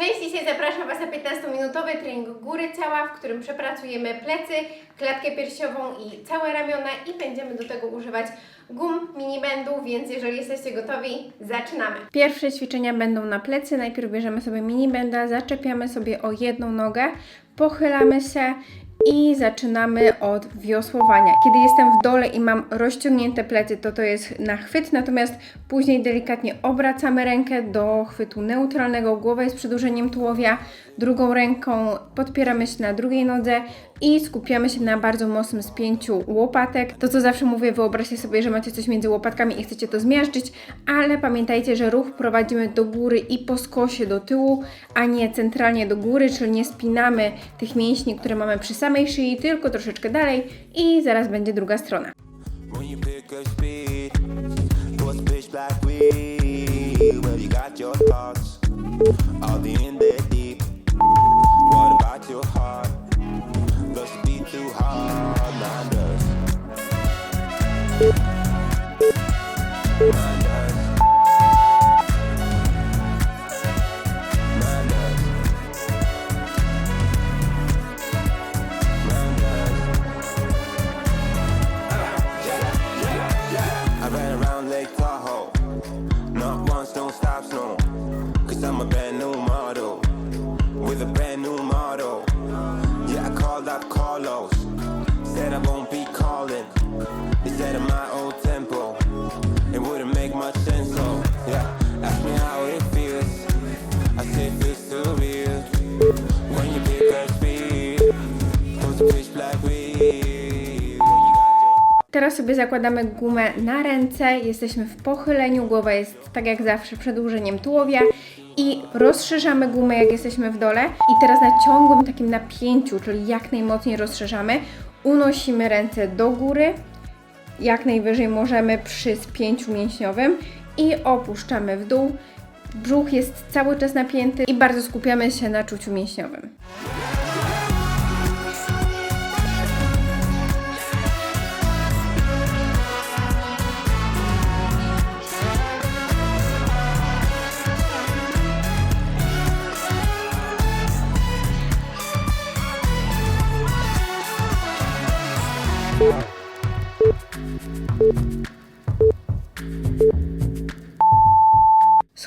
Cześć, dzisiaj zapraszam Was na 15-minutowy trening góry ciała, w którym przepracujemy plecy, klatkę piersiową i całe ramiona i będziemy do tego używać gum mini-bendów, więc jeżeli jesteście gotowi, zaczynamy. Pierwsze ćwiczenia będą na plecy. Najpierw bierzemy sobie mini-benda, zaczepiamy sobie o jedną nogę, pochylamy się i zaczynamy od wiosłowania. Kiedy jestem w dole i mam rozciągnięte plecy, to to jest na chwyt, natomiast później delikatnie obracamy rękę do chwytu neutralnego, głowa jest przedłużeniem tułowia, drugą ręką podpieramy się na drugiej nodze i skupiamy się na bardzo mocnym spięciu łopatek. To co zawsze mówię, wyobraźcie sobie, że macie coś między łopatkami i chcecie to zmiażdżyć, ale pamiętajcie, że ruch prowadzimy do góry i po skosie do tyłu, a nie centralnie do góry, czyli nie spinamy tych mięśni, które mamy przy samej szyi, tylko troszeczkę dalej i zaraz będzie druga strona. Once, don't stop, no. Cause I'm a brand new model. With a brand Teraz sobie zakładamy gumę na ręce, jesteśmy w pochyleniu, głowa jest tak jak zawsze przedłużeniem tułowia i rozszerzamy gumę jak jesteśmy w dole i teraz na ciągłym takim napięciu, czyli jak najmocniej rozszerzamy, unosimy ręce do góry, jak najwyżej możemy przy spięciu mięśniowym i opuszczamy w dół. Brzuch jest cały czas napięty i bardzo skupiamy się na czuciu mięśniowym.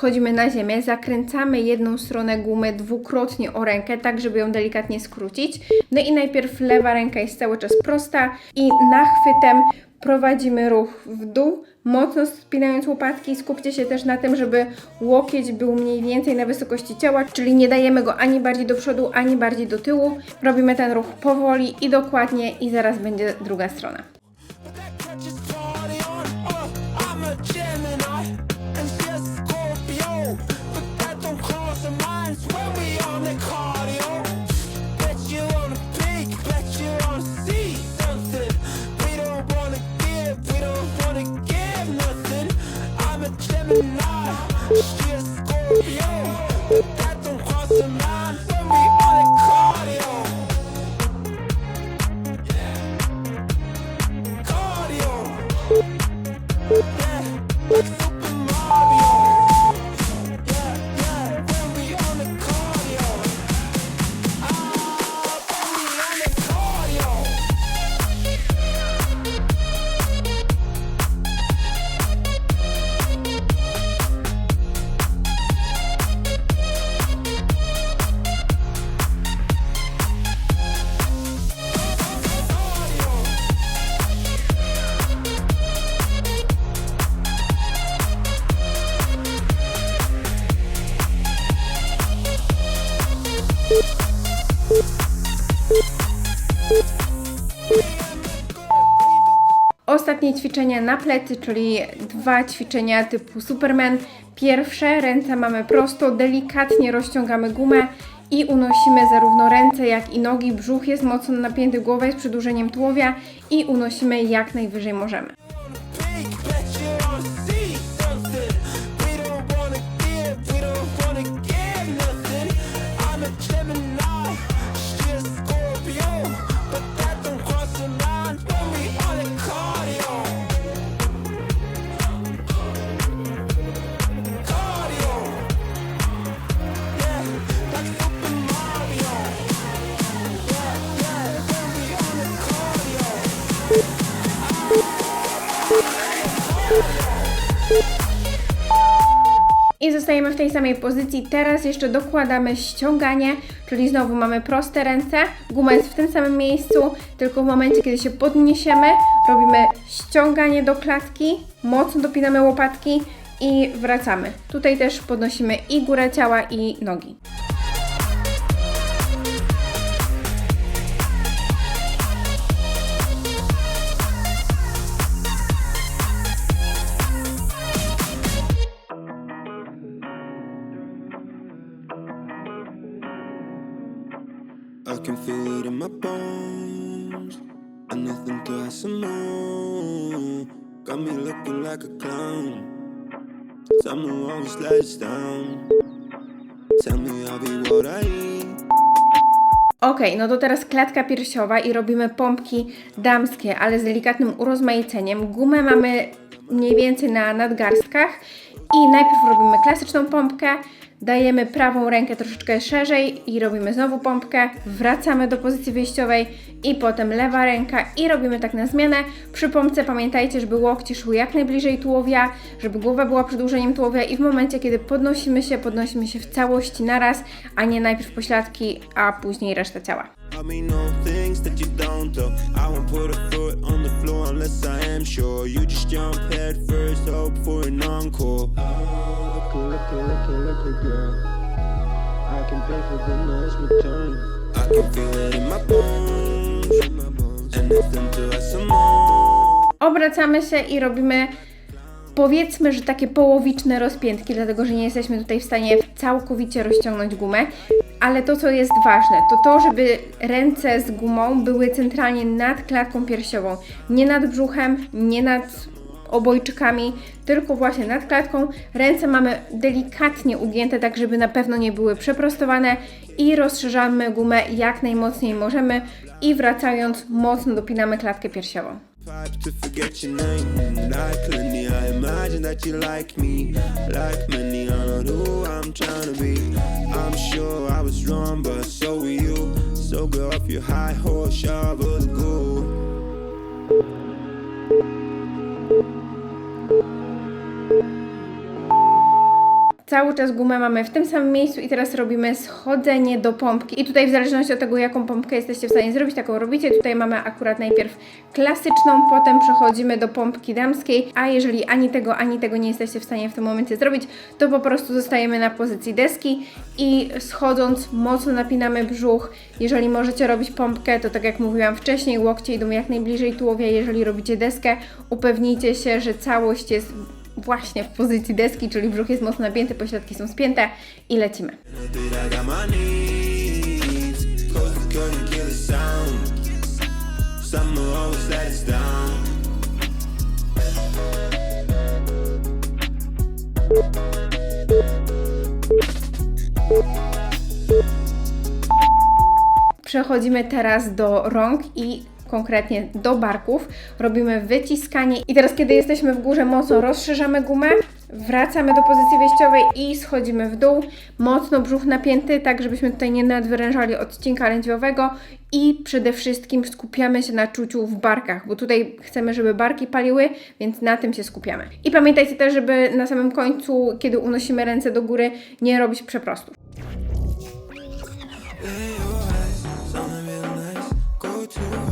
Schodzimy na ziemię, zakręcamy jedną stronę gumy dwukrotnie o rękę, tak żeby ją delikatnie skrócić. No i najpierw lewa ręka jest cały czas prosta i nachwytem prowadzimy ruch w dół, mocno spinając łopatki. Skupcie się też na tym, żeby łokieć był mniej więcej na wysokości ciała, czyli nie dajemy go ani bardziej do przodu, ani bardziej do tyłu. Robimy ten ruch powoli i dokładnie i zaraz będzie druga strona. Ostatnie ćwiczenia na plecy, czyli dwa ćwiczenia typu Superman. Pierwsze, ręce mamy prosto, delikatnie rozciągamy gumę i unosimy zarówno ręce, jak i nogi. Brzuch jest mocno napięty, głowa jest przedłużeniem tułowia i unosimy jak najwyżej możemy. Zostajemy w tej samej pozycji. Teraz jeszcze dokładamy ściąganie, czyli znowu mamy proste ręce. Guma jest w tym samym miejscu, tylko w momencie, kiedy się podniesiemy, robimy ściąganie do klatki, mocno dopinamy łopatki i wracamy. Tutaj też podnosimy i górę ciała, i nogi. Can feel it in my bones. Nothing to. Got me looking like a clown. Always down. Tell me I'll be what I eat. Ok, no to teraz klatka piersiowa i robimy pompki damskie, ale z delikatnym urozmaiceniem. Gumę mamy mniej więcej na nadgarstkach i najpierw robimy klasyczną pompkę, dajemy prawą rękę troszeczkę szerzej i robimy znowu pompkę, wracamy do pozycji wyjściowej i potem lewa ręka i robimy tak na zmianę. Przy pompce pamiętajcie, żeby łokcie szły jak najbliżej tułowia, żeby głowa była przedłużeniem tułowia i w momencie, kiedy podnosimy się, podnosimy się w całości naraz, a nie najpierw pośladki, a później reszta ciała. I mean, no unless I am sure. You just jump head first, hope for an encore. Look, look, look, look, girl. I can pay for the nice return. I can feel it in my bones. And nothing to ask some. Obracamy się i robimy powiedzmy, że takie połowiczne rozpiętki, dlatego że nie jesteśmy tutaj w stanie całkowicie rozciągnąć gumę. Ale to, co jest ważne, to to, żeby ręce z gumą były centralnie nad klatką piersiową. Nie nad brzuchem, nie nad obojczykami, tylko właśnie nad klatką. Ręce mamy delikatnie ugięte, tak żeby na pewno nie były przeprostowane i rozszerzamy gumę jak najmocniej możemy i wracając mocno dopinamy klatkę piersiową. Pipe to forget your name. Like Lenny, I imagine that you like me. Like many, I don't know who I'm trying to be. I'm sure I was wrong, but so were you. So go off your high horse, shovel the gold. Cały czas gumę mamy w tym samym miejscu i teraz robimy schodzenie do pompki. I tutaj w zależności od tego, jaką pompkę jesteście w stanie zrobić, taką robicie. Tutaj mamy akurat najpierw klasyczną, potem przechodzimy do pompki damskiej, a jeżeli ani tego, ani tego nie jesteście w stanie w tym momencie zrobić, to po prostu zostajemy na pozycji deski i schodząc mocno napinamy brzuch. Jeżeli możecie robić pompkę, to tak jak mówiłam wcześniej, łokcie idą jak najbliżej tułowia. Jeżeli robicie deskę, upewnijcie się, że całość jest właśnie w pozycji deski, czyli brzuch jest mocno napięty, pośladki są spięte i lecimy. Przechodzimy teraz do rąk i konkretnie do barków. Robimy wyciskanie i teraz kiedy jesteśmy w górze mocno rozszerzamy gumę, wracamy do pozycji wyjściowej i schodzimy w dół. Mocno brzuch napięty, tak żebyśmy tutaj nie nadwyrężali odcinka lędźwiowego i przede wszystkim skupiamy się na czuciu w barkach, bo tutaj chcemy, żeby barki paliły, więc na tym się skupiamy. I pamiętajcie też, żeby na samym końcu, kiedy unosimy ręce do góry, nie robić przeprostów. In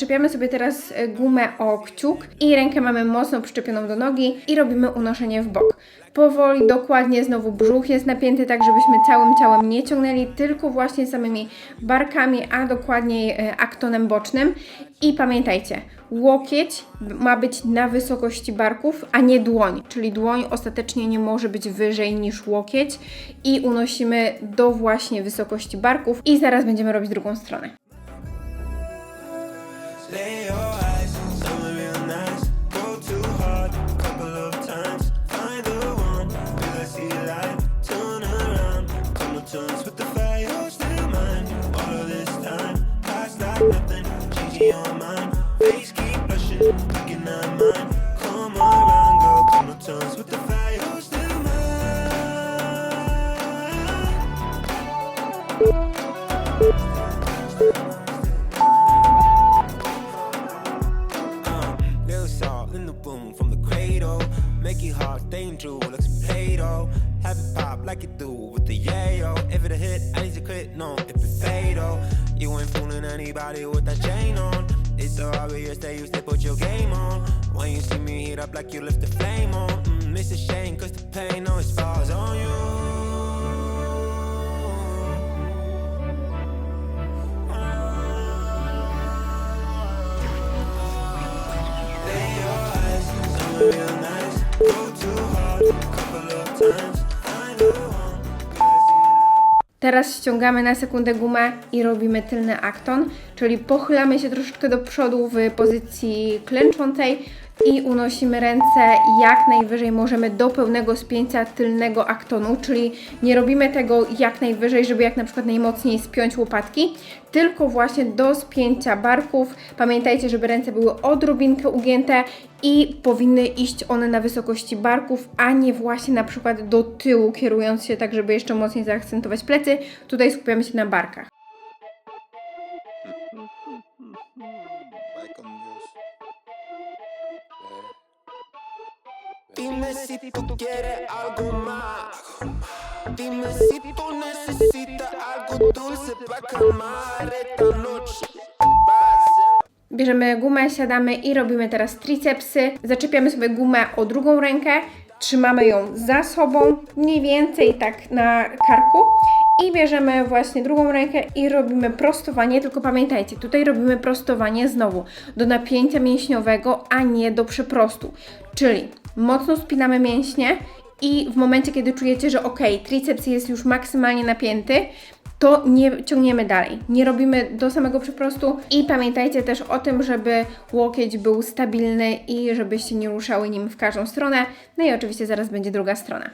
still Zaczepiamy sobie teraz e, gumę o kciuk i rękę mamy mocno przyczepioną do nogi i robimy unoszenie w bok. Powoli, dokładnie, znowu brzuch jest napięty, tak żebyśmy całym ciałem nie ciągnęli, tylko właśnie samymi barkami, a dokładniej e, aktonem bocznym. I pamiętajcie, łokieć ma być na wysokości barków, a nie dłoń, czyli dłoń ostatecznie nie może być wyżej niż łokieć i unosimy do właśnie wysokości barków i zaraz będziemy robić drugą stronę. Let obvious that you still put your game on. When you see me heat up like you lift the flame on. Mm, it's a shame, cause the pain always falls on you. Teraz ściągamy na sekundę gumę i robimy tylny akton, czyli pochylamy się troszeczkę do przodu w pozycji klęczącej i unosimy ręce jak najwyżej możemy do pełnego spięcia tylnego aktonu, czyli nie robimy tego jak najwyżej, żeby jak na przykład najmocniej spiąć łopatki, tylko właśnie do spięcia barków. Pamiętajcie, żeby ręce były odrobinkę ugięte i powinny iść one na wysokości barków, a nie właśnie na przykład do tyłu, kierując się tak, żeby jeszcze mocniej zaakcentować plecy. Tutaj skupiamy się na barkach. Dime si tú quieres algo más. Dime si tú necesitas algo dulce para calmar esta noche. Bierzemy gumę, siadamy i robimy teraz tricepsy. Zaczepiamy sobie gumę o drugą rękę, trzymamy ją za sobą, mniej więcej tak na karku. I bierzemy właśnie drugą rękę i robimy prostowanie, tylko pamiętajcie, tutaj robimy prostowanie znowu do napięcia mięśniowego, a nie do przeprostu. Czyli mocno spinamy mięśnie i w momencie, kiedy czujecie, że ok, triceps jest już maksymalnie napięty, to nie ciągniemy dalej. Nie robimy do samego przyprostu i pamiętajcie też o tym, żeby łokieć był stabilny i żebyście nie ruszały nim w każdą stronę. No i oczywiście zaraz będzie druga strona.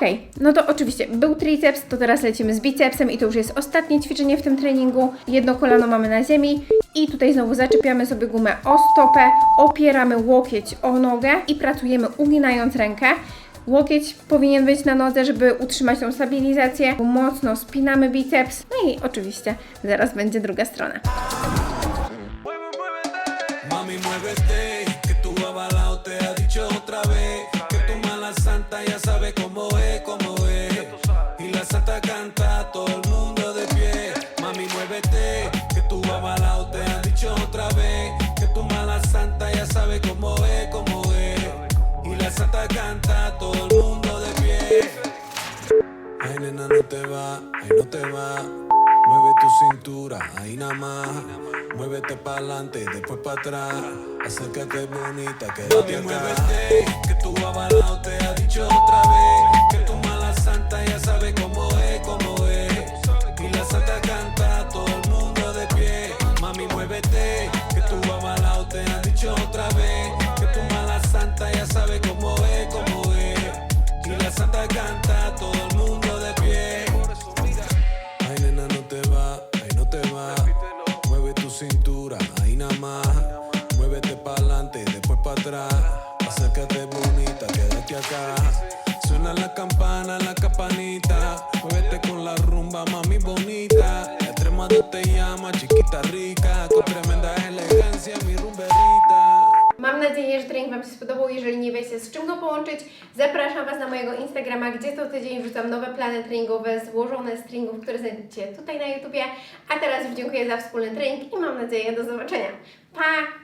Ok, no to oczywiście był triceps, to teraz lecimy z bicepsem i to już jest ostatnie ćwiczenie w tym treningu. Jedno kolano mamy na ziemi i tutaj znowu zaczepiamy sobie gumę o stopę, opieramy łokieć o nogę i pracujemy uginając rękę. Łokieć powinien być na nodze, żeby utrzymać tą stabilizację. Mocno spinamy biceps. No i oczywiście zaraz będzie druga strona. Sabe cómo es, cómo es. Y la santa canta, todo el mundo de pie. Mami, muévete, que tu avalao te ha dicho otra vez. Que tu mala santa ya sabe cómo es, cómo es. Y la santa canta, todo el mundo de pie. Ay, nena, no te va, ay, no te va. Mueve tu cintura, ahí nada más. Muévete para adelante, después para atrás. Acércate bonita, quédate acá. muévete, que tu avalao te ha dicho atrás. Acércate bonita, quédate acá. Suena la campana, la campanita. Muévete con la rumba, mami bonita. Te llama, chiquita rica. Con tremenda elegancia, mi rumberita. Mam nadzieję, że trening Wam się spodobał. Jeżeli nie wiecie z czym go połączyć, zapraszam Was na mojego Instagrama, gdzie co tydzień wrzucam nowe plany treningowe złożone z treningów, które znajdziecie tutaj na YouTubie. A teraz dziękuję za wspólny trening i mam nadzieję do zobaczenia. Pa!